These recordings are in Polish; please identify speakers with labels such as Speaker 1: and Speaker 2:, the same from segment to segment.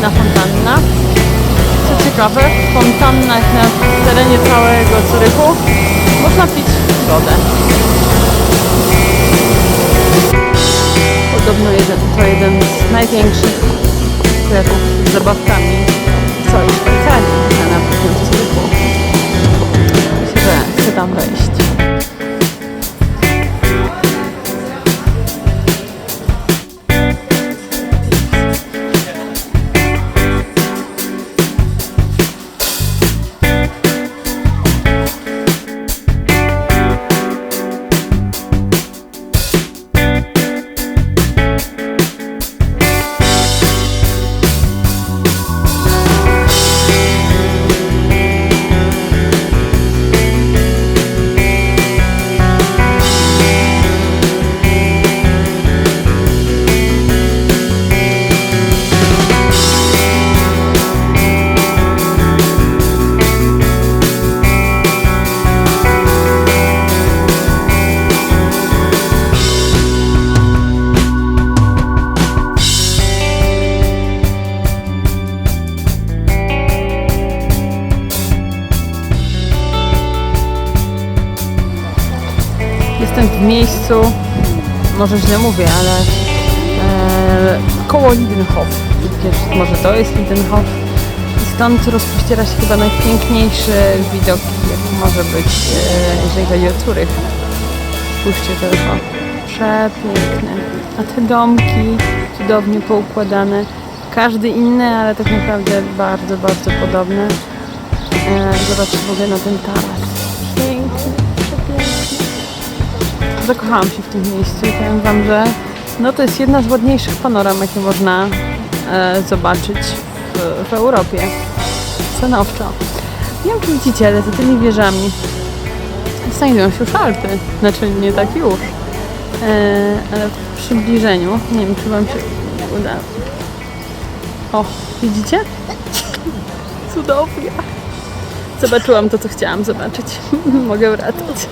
Speaker 1: fajna fontanna. Co ciekawe, w fontannach na terenie całego Zurychu można pić wodę. Podobno to jeden z największych sklepów z zabawkami w całej Szwajcarii, a na pewno w Zurychu. Myślę, że chcę tam wejść. Jestem w miejscu, może źle mówię, ale e, koło Lidenhof. Może to jest Lidenhof. I stąd rozpościera się chyba najpiękniejszy widok, jaki może być, e, jeżeli chodzi o Curych. Spójrzcie tylko. Przepiękne. A te domki cudownie poukładane. Każdy inny, ale tak naprawdę bardzo, bardzo podobne. E, zobaczcie w ogóle na ten taras. Zakochałam się w tym miejscu i powiem Wam, że no to jest jedna z ładniejszych panoram, jakie można e, zobaczyć w, w Europie. Stanowczo. Nie wiem, czy widzicie, ale za tymi wieżami znajdują się już Alpy. Znaczy nie tak już. E, ale w przybliżeniu, nie wiem, czy Wam się uda. O, widzicie? Cudownie. Zobaczyłam to, co chciałam zobaczyć. Mogę wracać.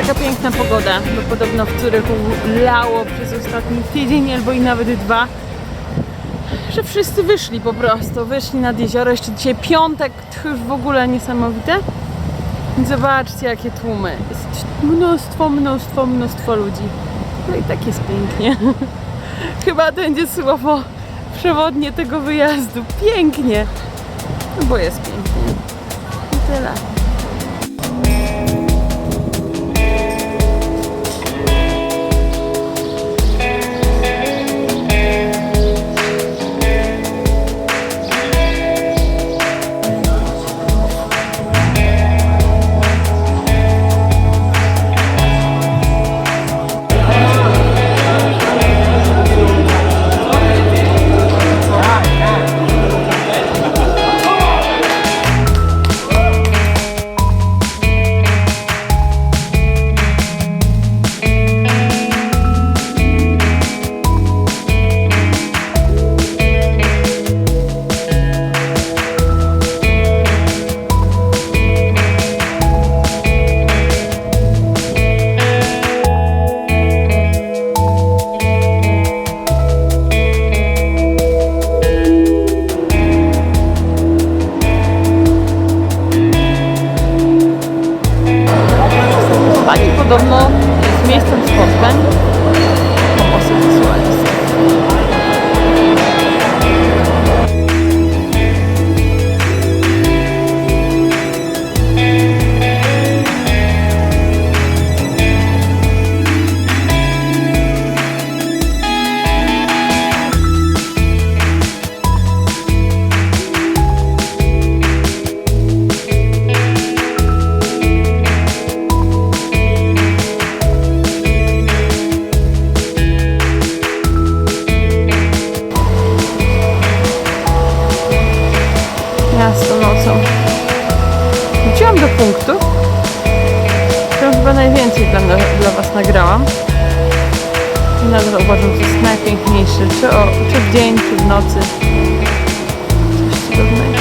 Speaker 1: Taka piękna pogoda, bo podobno w Curychu lało przez ostatni tydzień albo i nawet dwa że wszyscy wyszli po prostu, wyszli nad jezioro, jeszcze dzisiaj piątek, to już w ogóle niesamowite. Zobaczcie jakie tłumy, jest mnóstwo, mnóstwo, mnóstwo ludzi. No i tak jest pięknie. Chyba to będzie słowo przewodnie tego wyjazdu. Pięknie, no bo jest pięknie. I tyle. chyba najwięcej dla, dla Was nagrałam. I nadal uważam, że jest najpiękniejszy, czy, o, czy w dzień, czy w nocy. Coś cudownego.